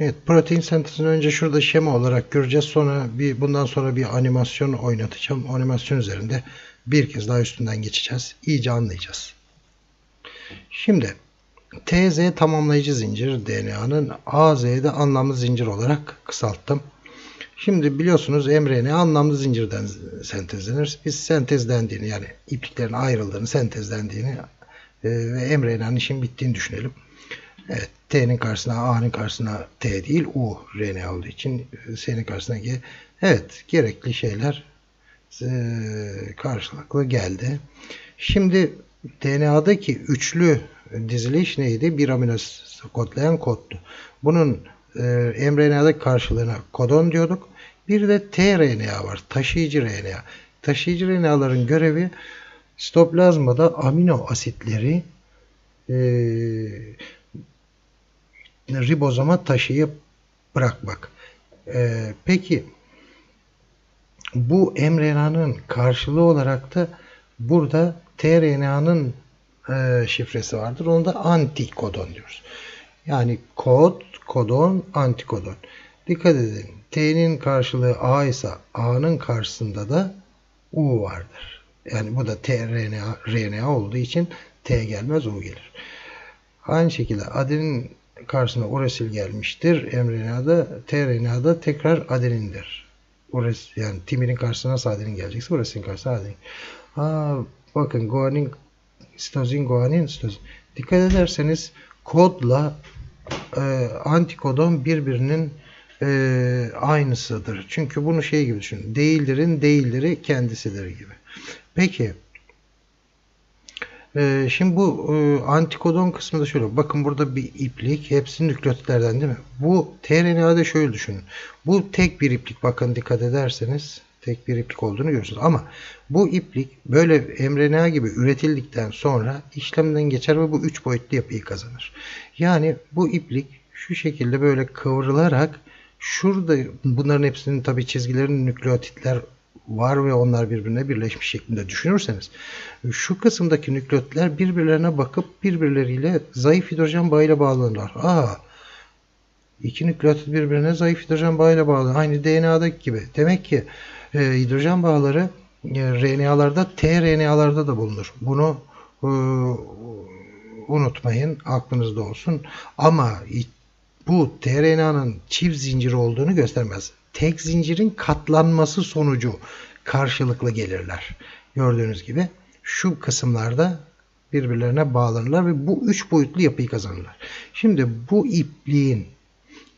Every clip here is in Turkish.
Evet, protein sentezini önce şurada şema olarak göreceğiz. Sonra bir bundan sonra bir animasyon oynatacağım. Animasyon üzerinde bir kez daha üstünden geçeceğiz. İyice anlayacağız. Şimdi TZ tamamlayıcı zincir DNA'nın AZ'de anlamlı zincir olarak kısalttım. Şimdi biliyorsunuz mRNA anlamlı zincirden sentezlenir. Biz sentezlendiğini yani ipliklerin ayrıldığını, sentezlendiğini e, ve mRNA'nın işin bittiğini düşünelim. Evet, T'nin karşısına A'nın karşısına T değil U RNA olduğu için e, S'nin karşısına G. Evet, gerekli şeyler e, karşılıklı geldi. Şimdi DNA'daki üçlü diziliş neydi? Bir amino kodlayan koddu. Bunun e, mRNA'daki karşılığına kodon diyorduk. Bir de tRNA var. Taşıyıcı RNA. Taşıyıcı RNA'ların görevi sitoplazmada amino asitleri e, ribozoma taşıyıp bırakmak. E, peki bu mRNA'nın karşılığı olarak da burada tRNA'nın e, şifresi vardır. Onu da antikodon diyoruz. Yani kod, kodon, antikodon. Dikkat edin. T'nin karşılığı A ise A'nın karşısında da U vardır. Yani bu da tRNA RNA olduğu için T gelmez U gelir. Aynı şekilde adenin karşısına uresil gelmiştir. mRNA'da, tRNA'da tekrar adenindir. Ures, yani timirin karşısına nasıl adenin gelecekse uresilin karşısına adenin. Aa, bakın guanin, sitozin, guanin, sitozin. Dikkat ederseniz kodla e, antikodon birbirinin e, aynısıdır. Çünkü bunu şey gibi düşünün. Değildirin değilleri kendisidir gibi. Peki ee, şimdi bu e, antikodon kısmında şöyle. Bakın burada bir iplik. Hepsi nükleotitlerden değil mi? Bu tRNA'da şöyle düşünün. Bu tek bir iplik. Bakın dikkat ederseniz tek bir iplik olduğunu görürsünüz. Ama bu iplik böyle mRNA gibi üretildikten sonra işlemden geçer ve bu üç boyutlu yapıyı kazanır. Yani bu iplik şu şekilde böyle kıvrılarak şurada bunların hepsinin tabi çizgilerin nükleotitler var ve onlar birbirine birleşmiş şeklinde düşünürseniz şu kısımdaki nükleotler birbirlerine bakıp birbirleriyle zayıf hidrojen bağıyla bağlanırlar. Aa, iki nükleotit birbirine zayıf hidrojen bağıyla bağlı. Aynı DNA'daki gibi. Demek ki e, hidrojen bağları e, RNA'larda tRNA'larda da bulunur. Bunu e, unutmayın. Aklınızda olsun. Ama bu tRNA'nın çift zincir olduğunu göstermez tek zincirin katlanması sonucu karşılıklı gelirler. Gördüğünüz gibi şu kısımlarda birbirlerine bağlanırlar ve bu üç boyutlu yapıyı kazanırlar. Şimdi bu ipliğin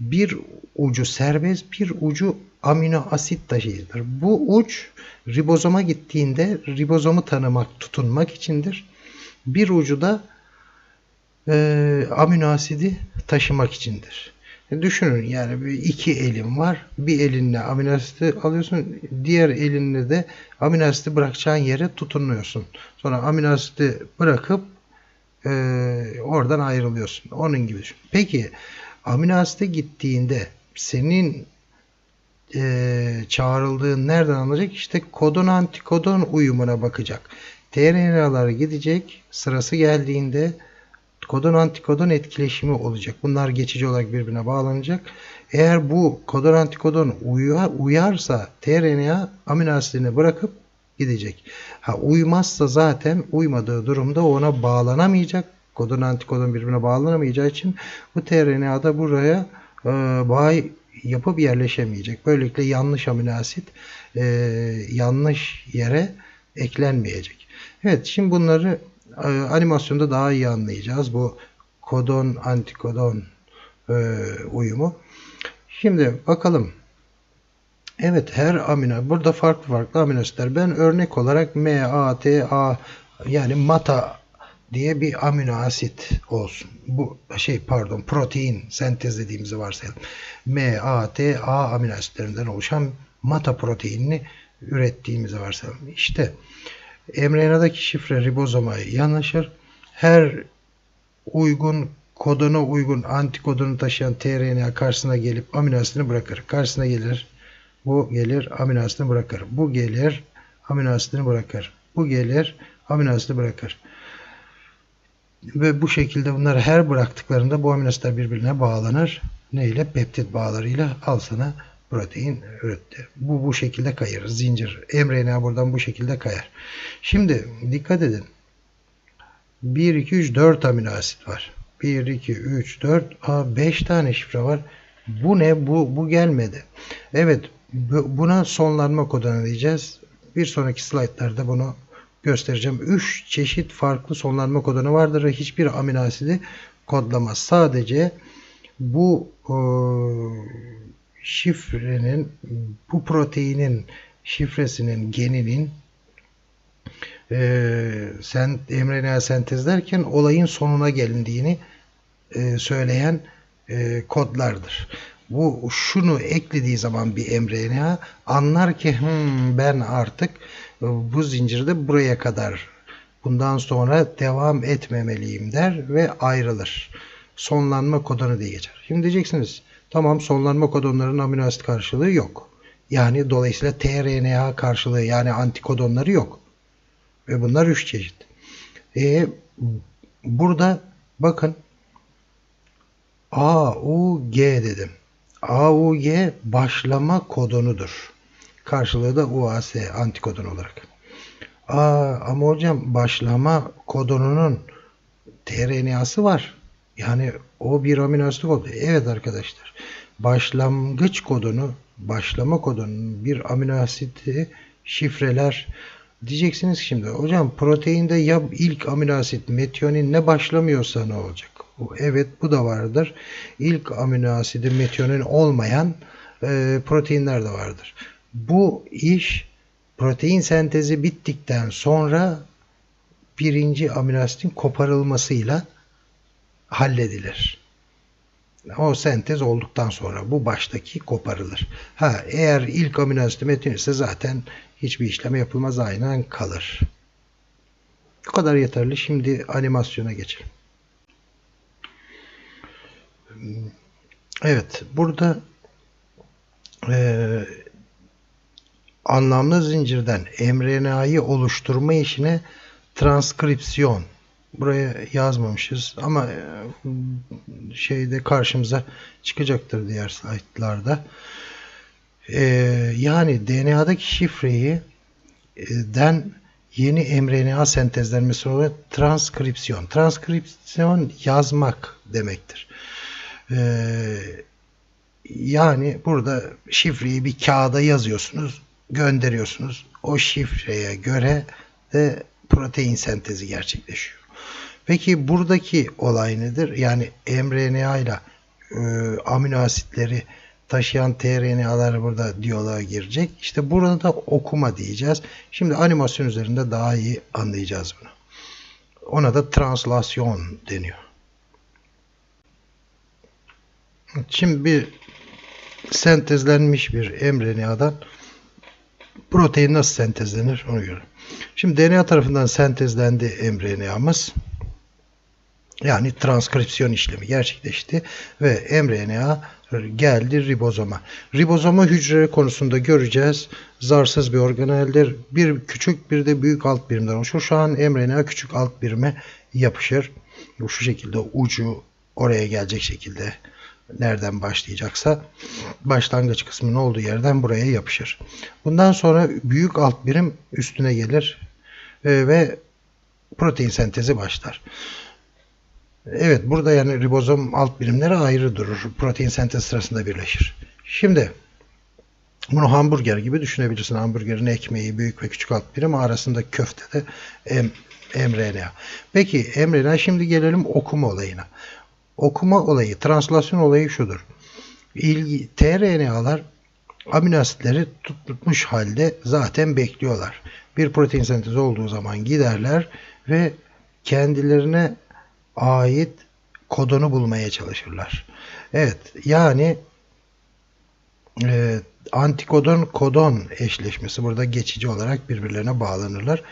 bir ucu serbest, bir ucu amino asit taşıyıcıdır. Bu uç ribozoma gittiğinde ribozomu tanımak, tutunmak içindir. Bir ucu da e, amino asidi taşımak içindir. Düşünün yani iki elin var. Bir elinle amino asiti alıyorsun. Diğer elinle de amino asiti bırakacağın yere tutunuyorsun. Sonra amino asiti bırakıp e, oradan ayrılıyorsun. Onun gibi düşün. Peki amino asite gittiğinde senin e, çağrıldığın nereden alınacak? İşte kodon antikodon uyumuna bakacak. tRNA'lar gidecek. Sırası geldiğinde kodon antikodon etkileşimi olacak. Bunlar geçici olarak birbirine bağlanacak. Eğer bu kodon antikodon uyar, uyarsa tRNA amino asidini bırakıp gidecek. Ha uymazsa zaten uymadığı durumda ona bağlanamayacak. Kodon antikodon birbirine bağlanamayacağı için bu tRNA da buraya e, bağ yapıp yerleşemeyecek. Böylelikle yanlış amino asit e, yanlış yere eklenmeyecek. Evet şimdi bunları animasyonda daha iyi anlayacağız. Bu kodon antikodon e, uyumu. Şimdi bakalım. Evet her amino burada farklı farklı amino asitler. Ben örnek olarak M, A, T, A yani mata diye bir amino asit olsun. Bu şey pardon protein sentezlediğimizi varsayalım. M, A, T, A amino asitlerinden oluşan mata proteinini ürettiğimizi varsayalım. İşte mRNA'daki şifre ribozoma yanaşır. Her uygun kodona uygun antikodonu taşıyan tRNA karşısına gelip amino asitini bırakır. Karşısına gelir. Bu gelir amino asitini bırakır. Bu gelir amino asitini bırakır. Bu gelir amino asitini bırakır. Ve bu şekilde bunları her bıraktıklarında bu amino asitler birbirine bağlanır neyle? Peptit bağlarıyla al sana protein üretti. Bu bu şekilde kayar. Zincir. mRNA buradan bu şekilde kayar. Şimdi dikkat edin. 1, 2, 3, 4 amino asit var. 1, 2, 3, 4, a 5 tane şifre var. Bu ne? Bu, bu gelmedi. Evet bu- buna sonlanma kodunu diyeceğiz. Bir sonraki slaytlarda bunu göstereceğim. 3 çeşit farklı sonlanma kodunu vardır hiçbir amino asidi kodlamaz. Sadece bu e, şifrenin bu proteinin şifresinin geninin e, sen mRNA sentezlerken olayın sonuna gelindiğini e, söyleyen e, kodlardır. Bu şunu eklediği zaman bir mRNA anlar ki "Hmm, ben artık e, bu zincirde buraya kadar bundan sonra devam etmemeliyim der ve ayrılır. Sonlanma kodonu diye geçer. Şimdi diyeceksiniz tamam sonlanma kodonların amino asit karşılığı yok. Yani dolayısıyla tRNA karşılığı yani antikodonları yok. Ve bunlar üç çeşit. E, burada bakın A, U, G dedim. A, U, G başlama kodonudur. Karşılığı da UAS antikodon olarak. Aa, ama hocam başlama kodonunun tRNA'sı var. Yani o bir amino asit kodu. Evet arkadaşlar. Başlangıç kodonu, başlama kodonun bir amino asiti şifreler Diyeceksiniz şimdi hocam proteinde ya ilk amino asit metionin ne başlamıyorsa ne olacak? Evet bu da vardır. İlk amino asidi metionin olmayan e, proteinler de vardır. Bu iş protein sentezi bittikten sonra birinci amino asitin koparılmasıyla halledilir. O sentez olduktan sonra bu baştaki koparılır. Ha eğer ilk amino asit metin ise zaten hiçbir işlem yapılmaz aynen kalır. Bu kadar yeterli. Şimdi animasyona geçelim. Evet burada e, anlamlı zincirden mRNA'yı oluşturma işine transkripsiyon buraya yazmamışız ama e, şeyde karşımıza çıkacaktır diğer slaytlarda. Ee, yani DNA'daki şifreyi e, den yeni mRNA sentezlenmesi olarak transkripsiyon. Transkripsiyon yazmak demektir. Yani burada şifreyi bir kağıda yazıyorsunuz, gönderiyorsunuz. O şifreye göre de protein sentezi gerçekleşiyor. Peki buradaki olay nedir? Yani mRNA ile e, amino asitleri taşıyan tRNA'lar burada diyaloğa girecek. İşte burada da okuma diyeceğiz. Şimdi animasyon üzerinde daha iyi anlayacağız bunu. Ona da translasyon deniyor. Şimdi bir sentezlenmiş bir mRNA'dan protein nasıl sentezlenir onu görelim. Şimdi DNA tarafından sentezlendi mRNA'mız. Yani transkripsiyon işlemi gerçekleşti ve mRNA geldi ribozoma. Ribozoma hücre konusunda göreceğiz. Zarsız bir organeldir. Bir küçük bir de büyük alt birimden oluşur. Şu an mRNA küçük alt birime yapışır. Şu şekilde ucu oraya gelecek şekilde nereden başlayacaksa başlangıç kısmının olduğu yerden buraya yapışır. Bundan sonra büyük alt birim üstüne gelir e, ve protein sentezi başlar. Evet burada yani ribozom alt birimleri ayrı durur. Protein sentez sırasında birleşir. Şimdi bunu hamburger gibi düşünebilirsin. Hamburgerin ekmeği büyük ve küçük alt birim arasında köfte de em, mRNA. Peki mRNA şimdi gelelim okuma olayına. Okuma olayı, translasyon olayı şudur. İlgi, tRNA'lar amino asitleri tutmuş halde zaten bekliyorlar. Bir protein sentezi olduğu zaman giderler ve kendilerine ait kodonu bulmaya çalışırlar. Evet yani e, antikodon kodon eşleşmesi burada geçici olarak birbirlerine bağlanırlar.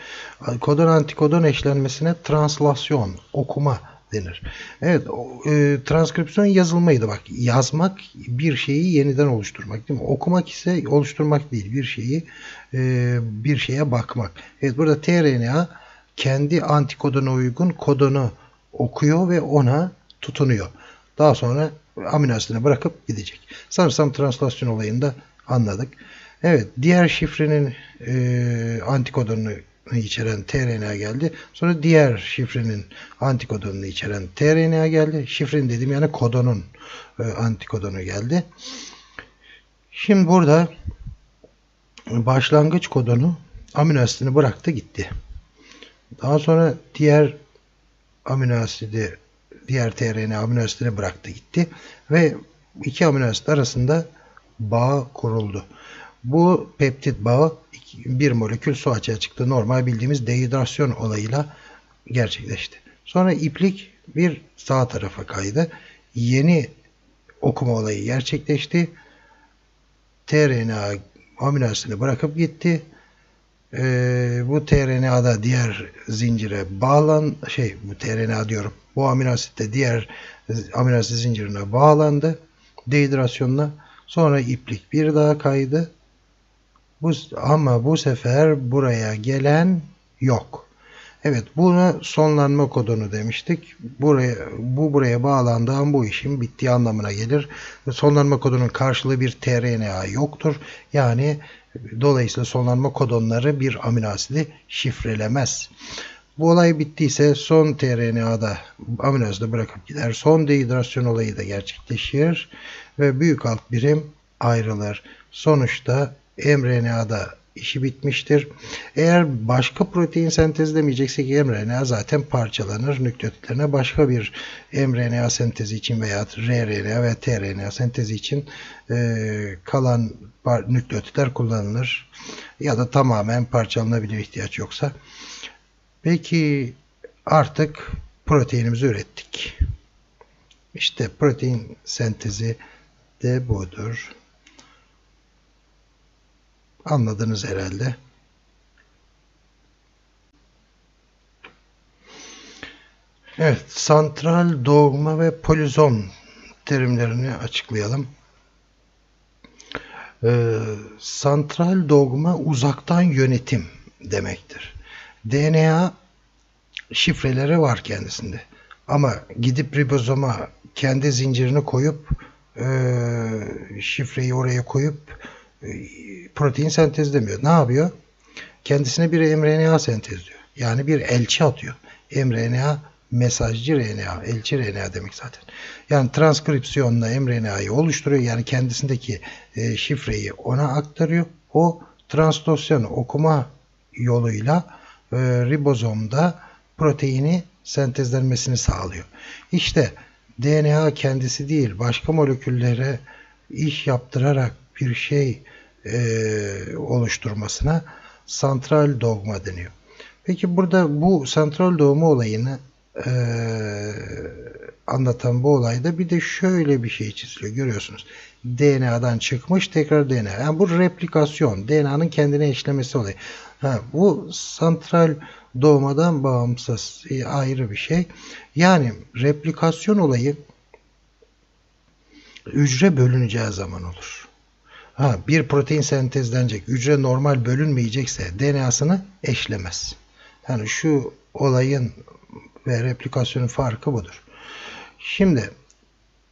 Kodon antikodon eşlenmesine translasyon okuma denir. Evet e, transkripsiyon yazılmaydı bak. Yazmak bir şeyi yeniden oluşturmak değil mi? Okumak ise oluşturmak değil. Bir şeyi e, bir şeye bakmak. Evet burada tRNA kendi antikodona uygun kodonu okuyor ve ona tutunuyor. Daha sonra amino asitini bırakıp gidecek. Sanırsam translasyon olayını da anladık. Evet diğer şifrenin e, antikodonunu içeren tRNA geldi. Sonra diğer şifrenin antikodonunu içeren tRNA geldi. Şifrenin dediğim yani kodonun e, antikodonu geldi. Şimdi burada başlangıç kodonu amino asitini bıraktı gitti. Daha sonra diğer amino asidi diğer tRNA amino asitini bıraktı gitti ve iki amino asit arasında bağ kuruldu. Bu peptit bağı bir molekül su açığa çıktı. Normal bildiğimiz dehidrasyon olayıyla gerçekleşti. Sonra iplik bir sağ tarafa kaydı. Yeni okuma olayı gerçekleşti. tRNA amino asitini bırakıp gitti. Ee, bu tRNA da diğer zincire bağlan şey bu tRNA diyorum. Bu amino asit de diğer amino asit zincirine bağlandı. Dehidrasyonla sonra iplik bir daha kaydı. Bu, ama bu sefer buraya gelen yok. Evet buna sonlanma kodonu demiştik. Buraya, bu buraya bağlandığım bu işin bittiği anlamına gelir. Sonlanma kodunun karşılığı bir tRNA yoktur. Yani dolayısıyla sonlanma kodonları bir amino asidi şifrelemez. Bu olay bittiyse son tRNA'da amino asidi bırakıp gider. Son dehidrasyon olayı da gerçekleşir ve büyük alt birim ayrılır. Sonuçta mRNA'da işi bitmiştir. Eğer başka protein sentezlemeyeceksek mRNA zaten parçalanır. Nükleotitlerine başka bir mRNA sentezi için veya rRNA ve tRNA sentezi için e, kalan nükleotitler kullanılır. Ya da tamamen parçalanabilir ihtiyaç yoksa. Peki artık proteinimizi ürettik. İşte protein sentezi de budur. Anladınız herhalde. Evet, santral doğma ve polizom terimlerini açıklayalım. Ee, santral dogma uzaktan yönetim demektir. DNA şifreleri var kendisinde. Ama gidip ribozoma kendi zincirini koyup e, şifreyi oraya koyup protein sentezlemiyor. Ne yapıyor? Kendisine bir mRNA sentezliyor. Yani bir elçi atıyor. mRNA mesajcı RNA, elçi RNA demek zaten. Yani transkripsiyonla mRNA'yı oluşturuyor. Yani kendisindeki e, şifreyi ona aktarıyor. O translosyon okuma yoluyla e, ribozomda proteini sentezlenmesini sağlıyor. İşte DNA kendisi değil başka moleküllere iş yaptırarak bir şey e, oluşturmasına santral dogma deniyor. Peki burada bu santral dogma olayını e, anlatan bu olayda bir de şöyle bir şey çiziliyor görüyorsunuz. DNA'dan çıkmış tekrar DNA. Yani bu replikasyon. DNA'nın kendine eşlemesi olayı. Ha, bu santral doğmadan bağımsız e, ayrı bir şey. Yani replikasyon olayı hücre bölüneceği zaman olur. Ha, bir protein sentezlenecek, hücre normal bölünmeyecekse DNA'sını eşlemez. Yani şu olayın ve replikasyonun farkı budur. Şimdi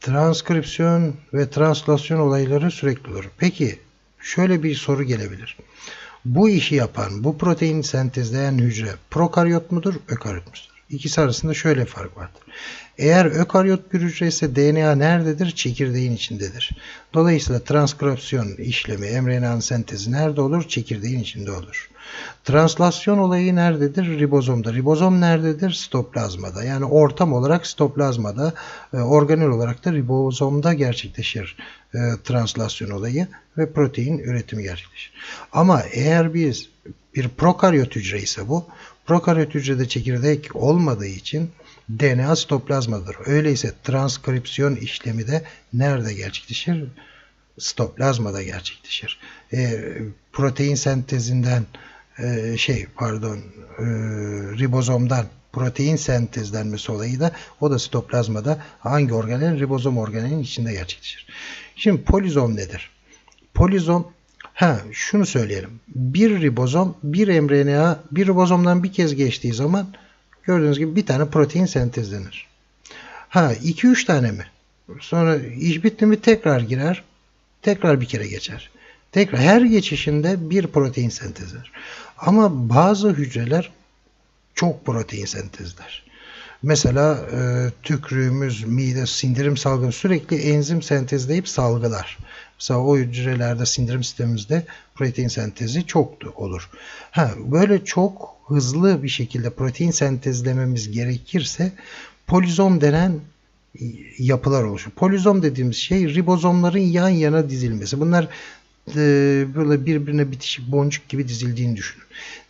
transkripsiyon ve translasyon olayları sürekli olur. Peki şöyle bir soru gelebilir. Bu işi yapan, bu protein sentezleyen hücre prokaryot mudur, ökaryot mudur? İkisi arasında şöyle fark vardır. Eğer ökaryot bir hücre ise DNA nerededir? Çekirdeğin içindedir. Dolayısıyla transkripsiyon işlemi, mRNA'nın sentezi nerede olur? Çekirdeğin içinde olur. Translasyon olayı nerededir? Ribozomda. Ribozom nerededir? Sitoplazmada. Yani ortam olarak sitoplazmada, e, organel olarak da ribozomda gerçekleşir e, translasyon olayı ve protein üretimi gerçekleşir. Ama eğer biz bir prokaryot hücre ise bu, prokaryot hücrede çekirdek olmadığı için DNA sitoplazmadır. Öyleyse transkripsiyon işlemi de nerede gerçekleşir? Sitoplazmada gerçekleşir. E, protein sentezinden e, şey pardon e, ribozomdan protein sentezlenmesi olayı da o da sitoplazmada hangi organelin ribozom organelinin içinde gerçekleşir. Şimdi polizom nedir? Polizom ha şunu söyleyelim. Bir ribozom bir mRNA bir ribozomdan bir kez geçtiği zaman gördüğünüz gibi bir tane protein sentezlenir. Ha 2-3 tane mi? Sonra iş bitti mi tekrar girer. Tekrar bir kere geçer. Tekrar her geçişinde bir protein sentezler. Ama bazı hücreler çok protein sentezler. Mesela e, tükrüğümüz, mide, sindirim salgını sürekli enzim sentezleyip salgılar. Mesela o hücrelerde sindirim sistemimizde protein sentezi çoktu olur. Ha, böyle çok hızlı bir şekilde protein sentezlememiz gerekirse polizom denen yapılar oluşur. Polizom dediğimiz şey ribozomların yan yana dizilmesi. Bunlar e, böyle birbirine bitişik boncuk gibi dizildiğini düşünün.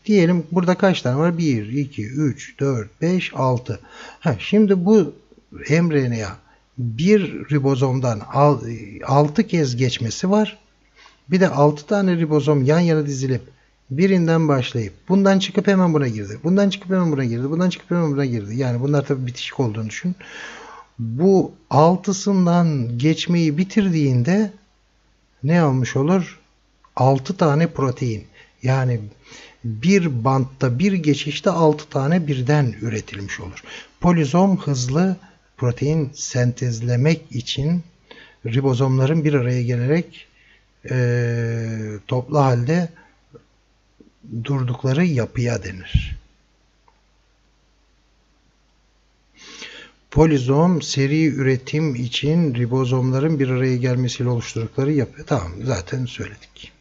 Diyelim burada kaç tane var? 1, 2, 3, 4, 5, 6. Ha, şimdi bu mRNA bir ribozomdan 6 kez geçmesi var. Bir de 6 tane ribozom yan yana dizilip birinden başlayıp bundan çıkıp hemen buna girdi. Bundan çıkıp hemen buna girdi. Bundan çıkıp hemen buna girdi. Yani bunlar tabii bitişik olduğunu düşün. Bu altısından geçmeyi bitirdiğinde ne olmuş olur? 6 tane protein. Yani bir bantta bir geçişte 6 tane birden üretilmiş olur. Polizom hızlı protein sentezlemek için ribozomların bir araya gelerek e, toplu halde durdukları yapıya denir. Polizom seri üretim için ribozomların bir araya gelmesiyle oluşturdukları yapı. Tamam zaten söyledik.